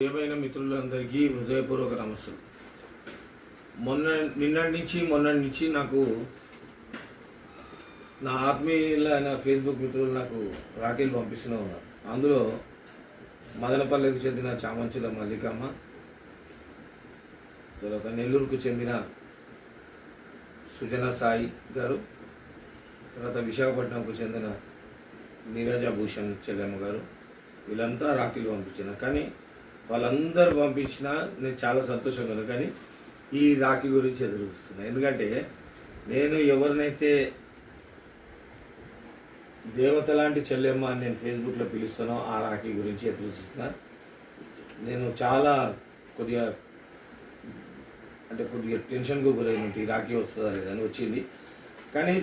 ప్రియమైన మిత్రులందరికీ హృదయపూర్వక నమస్సులు. మొన్న నిన్నటి నుంచి మొన్నటి నుంచి నాకు నా ఆత్మీయులైన ఫేస్బుక్ మిత్రులు నాకు రాఖీలు పంపిస్తూనే ఉన్నారు. అందులో మదనపల్లెకు చెందిన చామంచుల మల్లికమ్మ తర్వాత నెల్లూరుకు చెందిన సుజన సాయి గారు తర్వాత విశాఖపట్నంకు చెందిన నీరజ భూషణ్ చెల్లెమ్మ గారు వీళ్ళంతా రాఖీలు పంపించిన కానీ వాళ్ళందరూ పంపించినా నేను చాలా సంతోషంగా ఉన్నాను. కానీ ఈ రాఖీ గురించి ఎదురు చూస్తున్నాను ఎందుకంటే నేను ఎవరినైతే దేవత లాంటి చెల్లెమ్మ అని నేను ఫేస్బుక్లో పిలుస్తానో ఆ రాఖీ గురించి ఎదురు చూస్తున్నా. నేను చాలా కొద్దిగా అంటే కొద్దిగా టెన్షన్కు గురైనట్టు ఈ రాఖీ వస్తుందా లేదని వచ్చింది. కానీ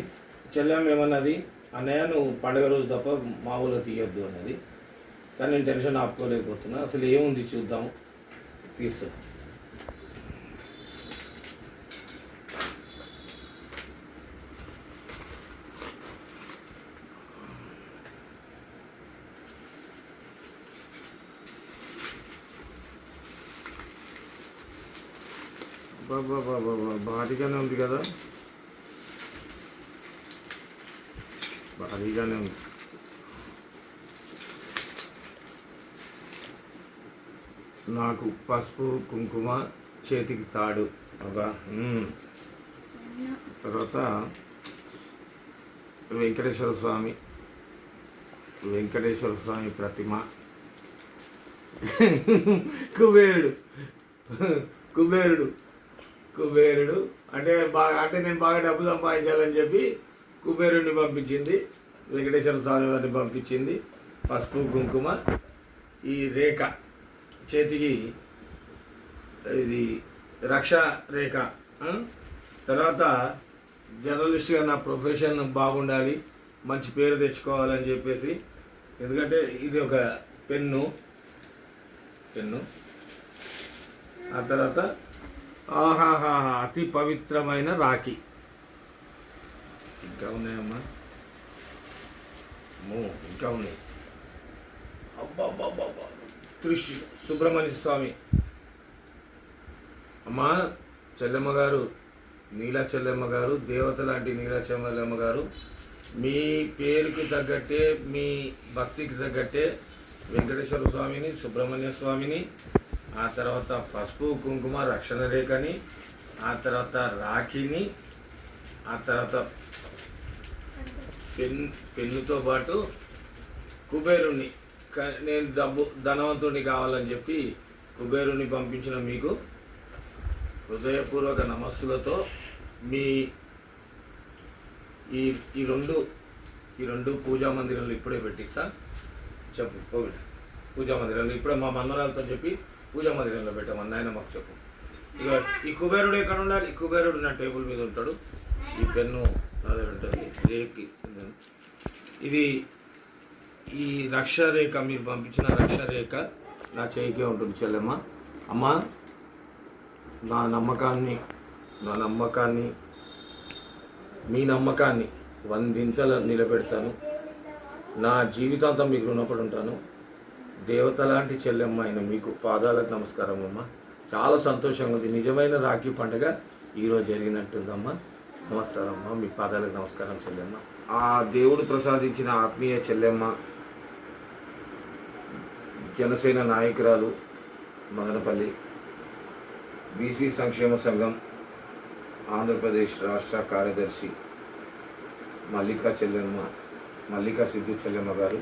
చెల్లెమ్మ ఏమన్నది అన్నయ్య నువ్వు పండగ రోజు తప్ప మామూలుగా తీయొద్దు అన్నది. కానీ నేను టెన్షన్ ఆపుకోలేకపోతున్నా. అసలు ఏముంది చూద్దాం. తీస్తా బాబా బాబా భారీగానే ఉంది కదా? భారీగానే ఉంది. నాకు పసుపు కుంకుమ చేతికి తాడు. అబ్బా తర్వాత వెంకటేశ్వర స్వామి. వెంకటేశ్వర స్వామి ప్రతిమ. కుబేరుడు. కుబేరుడు. కుబేరుడు. అంటే బాగా అంటే నేను బాగా డబ్బు సంపాదించాలని చెప్పి కుబేరుడిని పంపించింది. వెంకటేశ్వర స్వామి వారిని పంపించింది. పసుపు కుంకుమ ఈ రేఖ. చేతికి ఇది రక్ష రేఖ తర్వాత జర్నలిస్ట్గా నా ప్రొఫెషన్ బాగుండాలి మంచి పేరు తెచ్చుకోవాలని చెప్పేసి ఎందుకంటే ఇది ఒక పెన్ను పెన్ను. ఆ తర్వాత ఆహాహా అతి పవిత్రమైన రాఖీ. ఇంకా ఉన్నాయమ్మా. ఇంకా ఉన్నాయి. అబ్బాబ్బాబ్బా కృషి సుబ్రహ్మణ్య స్వామి. అమ్మా చెల్లెమ్మ గారు నీలా చెల్లెమ్మ గారు దేవత లాంటి నీలా చెల్లెమ్మ గారు మీ పేరుకి తగ్గట్టే మీ భక్తికి తగ్గట్టే వెంకటేశ్వర స్వామిని సుబ్రహ్మణ్య స్వామిని ఆ తర్వాత పసుపు కుంకుమ రక్షణ రేఖని ఆ తర్వాత రాఖీని ఆ తర్వాత పెన్ పెన్నుతో పాటు కుబేరుణ్ణి. నేను డబ్బు ధనవంతుడిని కావాలని చెప్పి కుబేరుని పంపించిన మీకు హృదయపూర్వక నమస్సులతో మీ ఈ ఈ రెండు ఈ రెండు పూజా మందిరాలు ఇప్పుడే పెట్టిస్తా. చెప్పు పోగట పూజా మందిరాలు ఇప్పుడే మా మన్నరాలతో చెప్పి పూజా మందిరంలో పెట్టాము నాయన మాకు చెప్పు. ఇక ఈ కుబేరుడు ఎక్కడ ఉండాలి? ఈ కుబేరుడు నా టేబుల్ మీద ఉంటాడు. ఈ పెన్ను నా దగ్గర ఉంటుంది. ఇది ఈ రక్ష రేఖ మీరు పంపించిన రక్ష రేఖ నా చేయికే ఉంటుంది చెల్లెమ్మ. అమ్మ నా నమ్మకాన్ని నా నమ్మకాన్ని మీ నమ్మకాన్ని వందించల నిలబెడతాను. నా జీవితాంతం మీకు రుణపడి ఉంటాను దేవత లాంటి చెల్లెమ్మ అయిన మీకు పాదాలకు నమస్కారం అమ్మ. చాలా సంతోషంగా ఉంది. నిజమైన రాఖీ పండుగ ఈరోజు జరిగినట్టుందమ్మా. నమస్కారం అమ్మ. మీ పాదాలకు నమస్కారం చెల్లెమ్మ. ఆ దేవుడు ప్రసాదించిన ఆత్మీయ చెల్లెమ్మ జనసేన నాయకురాలు మదనపల్లి. బీసీ సంక్షేమ సంఘం ఆంధ్రప్రదేశ్ రాష్ట్ర కార్యదర్శి మల్లికా చెల్లెమ్మ మల్లికా సిద్ధు చెల్లెమ్మ గారు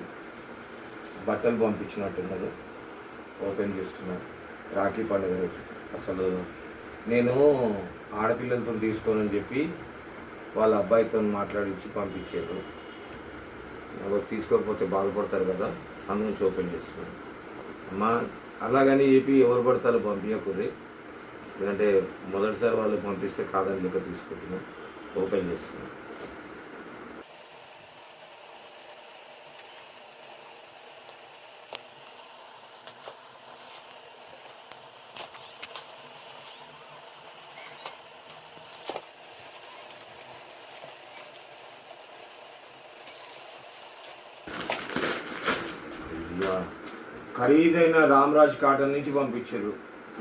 బట్టలు పంపించినట్టున్నారు. ఓపెన్ చేస్తున్నారు. రాఖీ పండుగ రోజు. అసలు నేను ఆడపిల్లలతో తీసుకోనని చెప్పి వాళ్ళ అబ్బాయితో మాట్లాడించి పంపించారు. తీసుకోకపోతే బాధపడతారు కదా అందునుంచి ఓపెన్ చేస్తున్నాను. మా అలాగని ఏపీ ఎవరు పడతారో పంపించకూడదు. ఎందుకంటే మొదటిసారి వాళ్ళు పంపిస్తే కాదని లెక్క తీసుకుంటున్నాం. ఓపెన్ చేస్తున్నాం అయ్యా, ఒక్క ఖరీదైన రామ్రాజ్ కాటన్ నుంచి పంపించారు.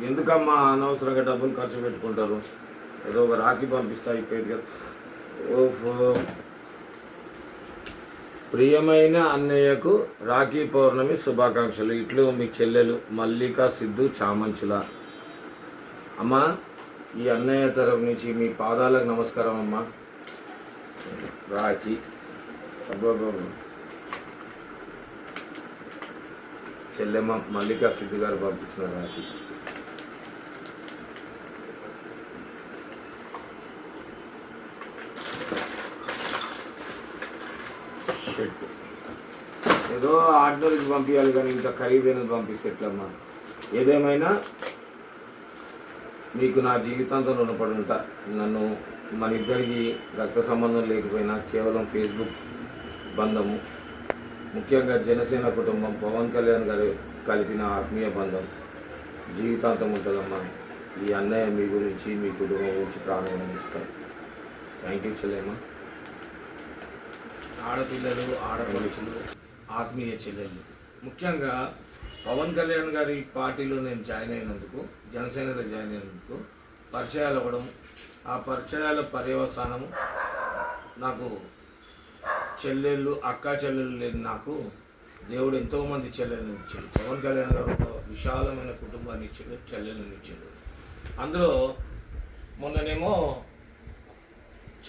ఎందుకమ్మా అనవసరంగా డబ్బులు ఖర్చు పెట్టుకుంటారు? ఏదో ఒక రాఖీ పంపిస్తా అయిపోయింది కదా. ఓఫో ప్రియమైన అన్నయ్యకు రాఖీ పౌర్ణమి శుభాకాంక్షలు. ఇట్లు మీ చెల్లెలు మల్లిక సిద్ధు చామంచుల. అమ్మా ఈ అన్నయ్య తరఫు నుంచి మీ పాదాలకు నమస్కారం అమ్మా. రాఖీ. అబ్బబ్బబ్బ. చెల్లెమ్మ మల్లికా సిద్ధు గారు పంపించిన నాకు. ఏదో ఆర్డినరీకి పంపించాలి కానీ ఇంకా ఖరీదైనది పంపిస్తే ఎట్లమ్మా? ఏదేమైనా మీకు నా జీవితాంతం రుణపడి ఉంటా నన్ను మన ఇద్దరికి రక్త సంబంధం లేకపోయినా కేవలం ఫేస్బుక్ బంధము. ముఖ్యంగా జనసేన కుటుంబం పవన్ కళ్యాణ్ గారు కలిపిన ఆత్మీయ బంధం జీవితాంతం ఉంటుందమ్మా. ఈ అన్నయ్య మీ గురించి మీ కుటుంబం గురించి ప్రాణం ఇస్తాను థ్యాంక్ యూ చెల్లెమ్మా. ఆడపిల్లలు ఆడపడుచులు ఆత్మీయ చెల్లెళ్ళు. ముఖ్యంగా పవన్ కళ్యాణ్ గారి పార్టీలో నేను జాయిన్ అయినందుకు జనసేనలో జాయిన్ అయినందుకు పరిచయాలు అవ్వడం ఆ పరిచయాల పర్యవసానము నాకు చెల్లెళ్ళు అక్క చెల్లెళ్ళు లేని నాకు. దేవుడు ఎంతోమంది చెల్లెళ్ళని ఇచ్చాడు. పవన్ కళ్యాణ్ గారు ఒక విశాలమైన కుటుంబాన్ని ఇచ్చాడు చెల్లెళ్ళని ఇచ్చాడు. అందులో మొన్ననేమో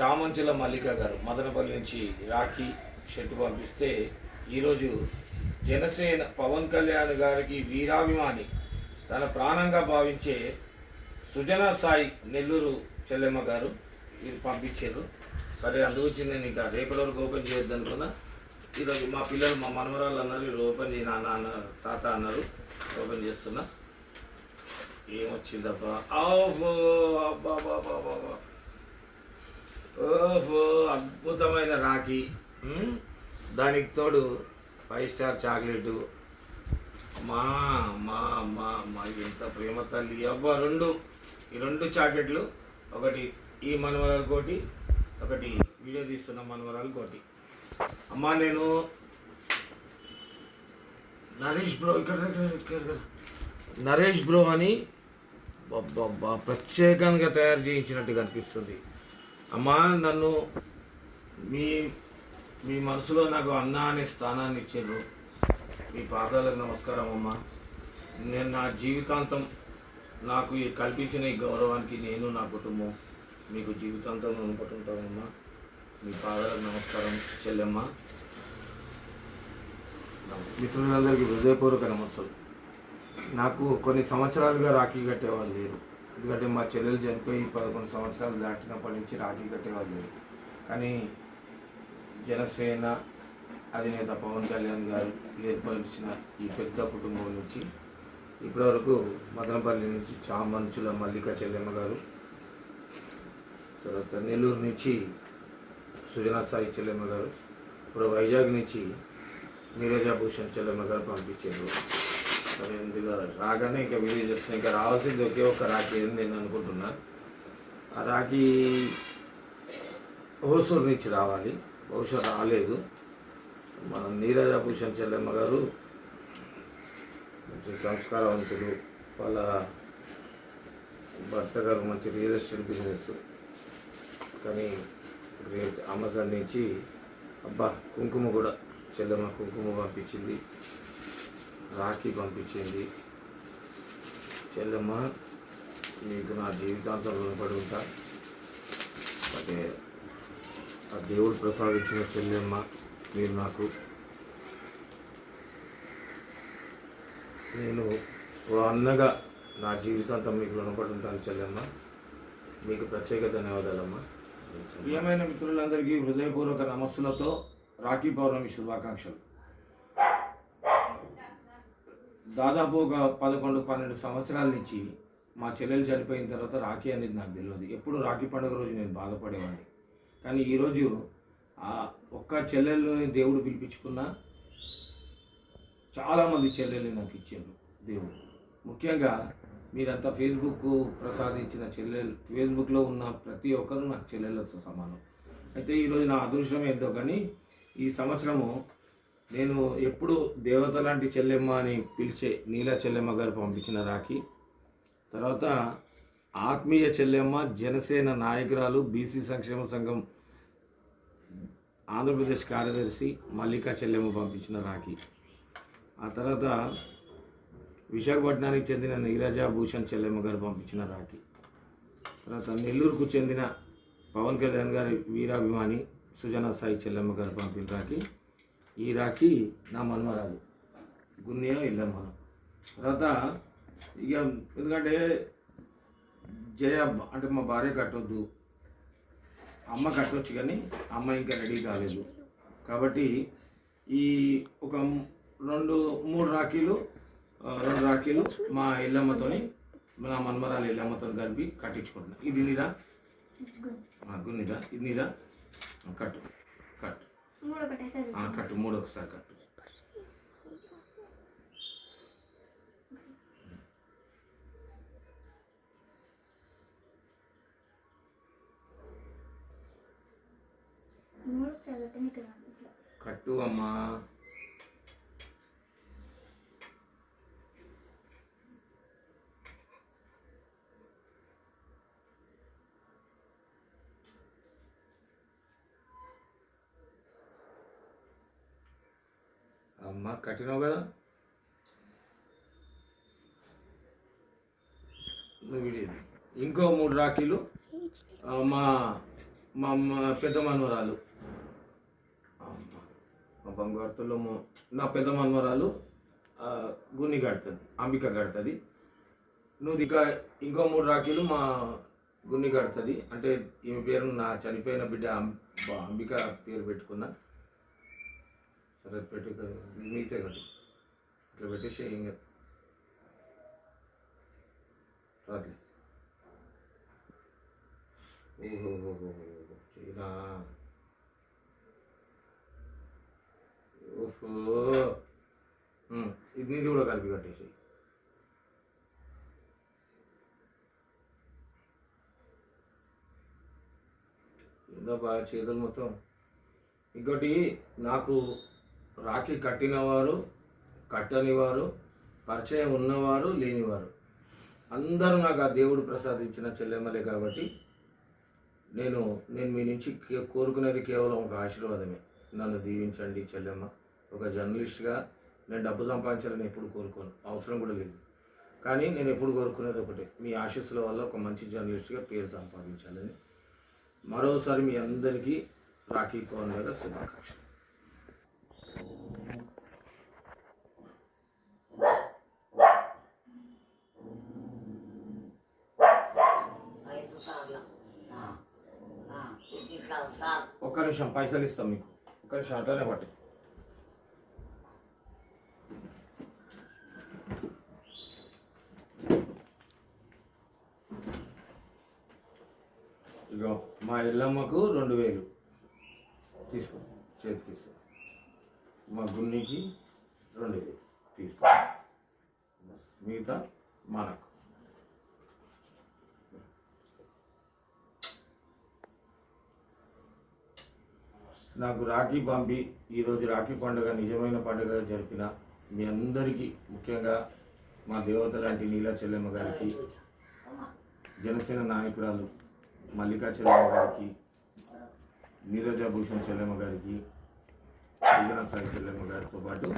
చామంచుల మల్లిక గారు మదనపల్లి నుంచి రాఖీ షర్ట్ పంపిస్తే ఈరోజు జనసేన పవన్ కళ్యాణ్ గారికి వీరాభిమాని తన ప్రాణంగా భావించే సుజనా సాయి నెల్లూరు చెల్లెమ్మ గారు ఇది పంపించారు. సరే అందుగురించి నేను ఇంకా రేపటి వరకు ఓపెన్ చేయొద్దు అనుకున్నా. ఈరోజు మా పిల్లలు మా మనవరాలు అన్నారు ఈరోజు ఓపెన్ చేయి నాన్న అన్నారు తాత అన్నారు ఓపెన్ చేస్తున్నా. ఏమొచ్చిందబ్బా? ఓహో అబ్బా బాబా బాబా ఓహో అద్భుతమైన రాఖీ. దానికి తోడు ఫైవ్ స్టార్ చాక్లెట్. మా మా మా మా ఎంత ప్రేమ తల్లి. అబ్బా రెండు. ఈ రెండు చాక్లెట్లు ఒకటి ఈ మనవరాలకోటి ఒకటి వీడియో తీస్తున్న మనవరాలు కోటి అమ్మా నేను నరేష్ బ్రో ఇక్కడ నరేష్ బ్రో అని ప్రత్యేకంగా తయారు చేయించినట్టు కనిపిస్తుంది. అమ్మా నన్ను మీ మీ మనసులో నాకు అన్న అనే స్థానాన్ని ఇచ్చారు. మీ పాదాలకు నమస్కారం అమ్మా. నేను నా జీవితాంతం నాకు ఈ కల్పించిన ఈ గౌరవానికి నేను నా కుటుంబం మీకు జీవితాంతం రుణపడుతుంటామమ్మా మీ పాదాలకు నమస్కారం చెల్లెమ్మ. మిత్రులందరికీ హృదయపూర్వక నమస్సులు నాకు కొన్ని సంవత్సరాలుగా రాఖీ కట్టేవాళ్ళు లేరు. ఎందుకంటే మా చెల్లెలు చనిపోయి పదకొండు సంవత్సరాలు దాటినప్పటి నుంచి రాఖీ కట్టేవాళ్ళు లేరు. కానీ జనసేన అధినేత పవన్ కళ్యాణ్ గారు ఏర్పరిచిన ఈ పెద్ద కుటుంబం నుంచి ఇప్పటివరకు మదనపల్లి నుంచి చామంచుల మల్లిక చెల్లెమ్మ గారు తర్వాత నెల్లూరు నుంచి సుజనా సాయి చెల్లెమ్మ గారు ఇప్పుడు వైజాగ్ నుంచి నీరజాభూషణ్ చెల్లెమ్మ గారు పంపించారు. సరే ఇందులో రాగానే ఇంకా వీడియో చేస్తున్నా. ఇంకా రావాల్సింది ఒకే ఒక రాఖీ అని నేను అనుకుంటున్నా. ఆ రాఖీ హోసూరు నుంచి రావాలి. బహుశా రాలేదు. మన నీరజాభూషణ్ చెల్లెమ్మ గారు మంచి సంస్కారవంతులు. వాళ్ళ భర్త గారు మంచి రియల్ ఎస్టేట్ బిజినెస్. కానీ రేట్ అమెజాన్ నుంచి అబ్బా కుంకుమ కూడా చెల్లెమ్మ కుంకుమ పంపించింది రాఖీ పంపించింది. చెల్లెమ్మ మీకు నా జీవితాంతం రుణపడి ఉంటా. అంటే ఆ దేవుడు ప్రసాదించిన చెల్లెమ్మ మీరు నాకు. నేను ఓ అన్నగా నా జీవితాంతం మీకు రుణపడి ఉంటాను చెల్లెమ్మ. మీకు ప్రత్యేక ధన్యవాదాలమ్మా. ప్రియమైన మిత్రులందరికీ హృదయపూర్వక నమస్సులతో రాఖీ పౌర్ణమి శుభాకాంక్షలు. దాదాపు ఒక పదకొండు పన్నెండు సంవత్సరాల నుంచి మా చెల్లెలు చనిపోయిన తర్వాత రాఖీ అనేది నాకు తెలియదు. ఎప్పుడు రాఖీ పండుగ రోజు నేను బాధపడేవాడిని. కానీ ఈరోజు ఆ ఒక్క చెల్లెల్ని దేవుడు పిలిపించుకున్నా చాలామంది చెల్లెల్ని నాకు ఇచ్చారు దేవుడు. ముఖ్యంగా మీరంతా ఫేస్బుక్ ప్రసాదించిన చెల్లెలు ఫేస్బుక్లో ఉన్న ప్రతి ఒక్కరు నాకు చెల్లెళ్ళతో సమానం. అయితే ఈరోజు నా అదృష్టం ఏంటో కానీ ఈ సంవత్సరము నేను ఎప్పుడు దేవత లాంటి చెల్లెమ్మ అని పిలిచే నీల చెల్లెమ్మ గారు పంపించిన రాఖీ. తర్వాత ఆత్మీయ చెల్లెమ్మ జనసేన నాయకురాలు బీసీ సంక్షేమ సంఘం ఆంధ్రప్రదేశ్ కార్యదర్శి మల్లికా చెల్లెమ్మ పంపించిన రాఖీ. ఆ తర్వాత విశాఖపట్నానికి చెందిన నీరజా భూషణ్ చెల్లెమ్మ గారు పంపించిన రాఖీ. తర్వాత నెల్లూరుకు చెందిన పవన్ కళ్యాణ్ గారి వీరాభిమాని సుజనా సాయి చెల్లెమ్మ గారు పంపిన రాఖీ. ఈ రాఖీ నా మన్మరాలు గున్నియా ఇల్లమ్మ తర్వాత ఇక ఎందుకంటే జయ అంటే మా భార్య కట్టొద్దు. అమ్మ కట్టొచ్చు కానీ అమ్మ ఇంకా రెడీ కాలేదు. కాబట్టి ఈ ఒక రెండు మూడు రాఖీలు రెండు రాఖీలు మా ఇల్లమ్మతోని నా మన్మరాలు ఇల్లమ్మతో కలిపి కట్టించుకుంటున్నా. ఇది నీదా? గున్నిదా ఇది నీదా? కట్టు. కట్టు. కట్టు. మూడు ఒకసారి కట్టు కట్టు అమ్మా అమ్మ కట్టినావు కదా? నువ్వు ఇంకో మూడు రాఖీలు మా మా అమ్మ పెద్ద మనవరాలు. మా బంగారుతుల్లో నా పెద్ద మనవరాలు గుని గున్ని కడుతుంది అంబిక కడుతుంది. నువ్వు ఇంకా ఇంకో మూడు రాఖీలు మా గున్ని కడుతుంది. అంటే ఈమె పేరు నా చనిపోయిన బిడ్డ అంబిక పేరు పెట్టుకున్నా. సరే పెట్టు మిగతా కట్టు ఇట్లా పెట్టేసి ఇంకా రాట్లే ఓహో చైనా ఓహో ఇది నీది కూడా కలిపి కట్టేసి ఏదో బాగా చేతులు మొత్తం ఇంకోటి నాకు రాఖీ కట్టినవారు కట్టనివారు పరిచయం ఉన్నవారు లేనివారు. అందరూ నాకు ఆ దేవుడు ప్రసాదించిన చెల్లెమ్మలే కాబట్టి నేను నేను మీ నుంచి కోరుకునేది కేవలం ఒక ఆశీర్వాదమే. నన్ను దీవించండి చెల్లెమ్మ. ఒక జర్నలిస్ట్గా నేను డబ్బు సంపాదించాలని ఎప్పుడు కోరుకోను. అవసరం కూడా లేదు. కానీ నేను ఎప్పుడు కోరుకునేది ఒకటే. మీ ఆశీస్సుల వల్ల ఒక మంచి జర్నలిస్ట్గా పేరు సంపాదించాలని. మరోసారి మీ అందరికీ రాఖీ పౌర్ణమిగా శుభాకాంక్షలు ఐదు సార్లు ఆ, ఆ, ఇట్లా సార్ ఒక్క నిమిషం పైసలు ఇస్తాం మీకు. ఒక్క నిమిషం అట్లానే పట్టి. ఇగో మా ఇల్లమ్మకు రెండు వేలు. తీసుకో చేతికి ఇస్తా. మా గున్నికి రెండు వేలు. తీసుకో. మిగతా మనకు. నాకు రాఖీ పంపి ఈరోజు రాఖీ పండుగ నిజమైన పండుగ జరిపిన మీ అందరికీ ముఖ్యంగా మా దేవత లాంటి నీలా చెల్లెమ్మ గారికి జనసేన నాయకురాలు మల్లికా చెల్లెమ్మ గారికి నీరజ భూషణ్ చెల్లెమ్మ గారికి సృజన సాయి చెల్లెమ్మ గారితో పాటు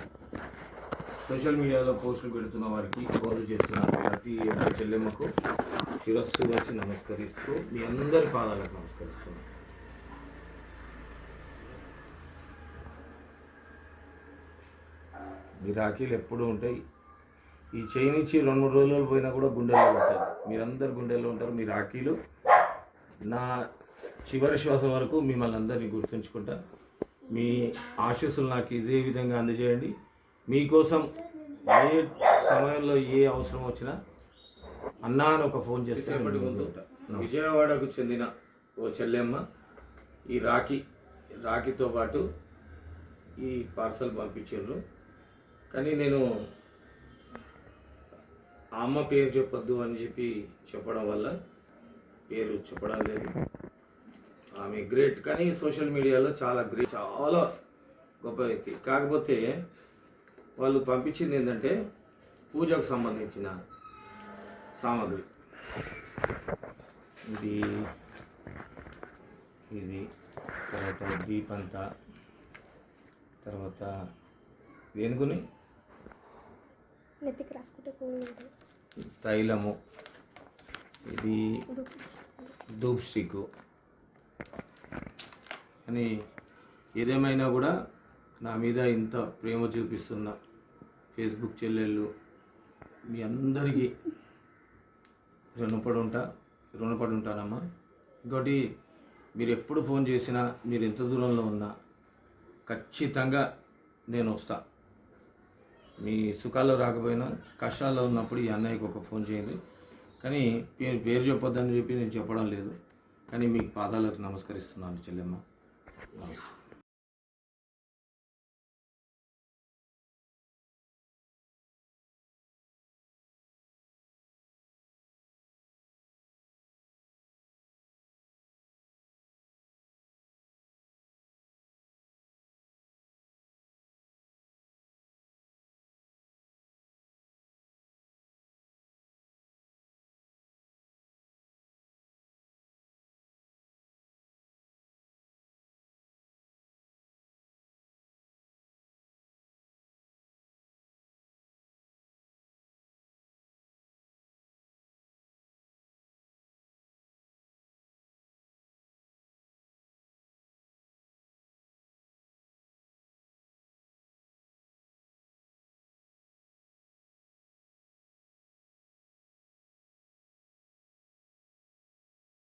సోషల్ మీడియాలో పోస్టులు పెడుతున్న వారికి ఫోన్లు చేస్తున్న ప్రతి చెల్లెమ్మకు శిరస్సు వచ్చి నమస్కరిస్తూ మీ అందరి పాదాలకు నమస్కరిస్తున్నాను. మీ రాఖీలు ఎప్పుడూ ఉంటాయి. ఈ చైన్ ఇచ్చి రెండు మూడు రోజులు పోయినా కూడా గుండెల్లో ఉంటాయి మీరందరు గుండెల్లో ఉంటారు మీ రాఖీలు నా చివరి శ్వాస వరకు మిమ్మల్ని అందరినీ గుర్తుంచుకుంటా. మీ ఆశీస్సులు నాకు ఇదే విధంగా అందజేయండి. మీకోసం ఏ సమయంలో ఏ అవసరం వచ్చినా అన్నా అని ఒక ఫోన్ చేస్తే ముందు విజయవాడకు చెందిన ఓ చెల్లెమ్మ. ఈ రాఖీ రాఖీతో పాటు ఈ పార్సల్ పంపించారు. కానీ నేను ఆ అమ్మ పేరు చెప్పొద్దు అని చెప్పి చెప్పడం వల్ల పేరు చెప్పడం లేదు. ఆమె గ్రేట్ కానీ సోషల్ మీడియాలో చాలా గ్రేట్ చాలా గొప్ప వ్యక్తి. కాకపోతే వాళ్ళు పంపించింది ఏంటంటే పూజకు సంబంధించిన సామాగ్రి. ఇది ఇది తర్వాత దీపంత తర్వాత దేనికొని నెత్తికి రాసుకుంటే కూల్ ఉంటుంది. తైలము. ఇది ధూప్ స్టిక్ అని ఏదేమైనా కూడా నా మీద ఇంత ప్రేమ చూపిస్తున్న ఫేస్బుక్ చెల్లెళ్ళు మీ అందరికీ రుణపడి ఉంటా రుణపడి ఉంటానమ్మా ఇంకోటి మీరు ఎప్పుడు ఫోన్ చేసినా మీరు ఎంత దూరంలో ఉన్నా ఖచ్చితంగా నేను వస్తాను మీ సుఖాల్లో రాకపోయినా కష్టాల్లో ఉన్నప్పుడు ఈ అన్నయ్యకు ఒక ఫోన్ చేయండి. కానీ పేరు పేరు చెప్పొద్దని చెప్పి నేను చెప్పడం లేదు. కానీ మీకు పాదాలకు నమస్కరిస్తున్నాను చెల్లెమ్మ. నమస్తే.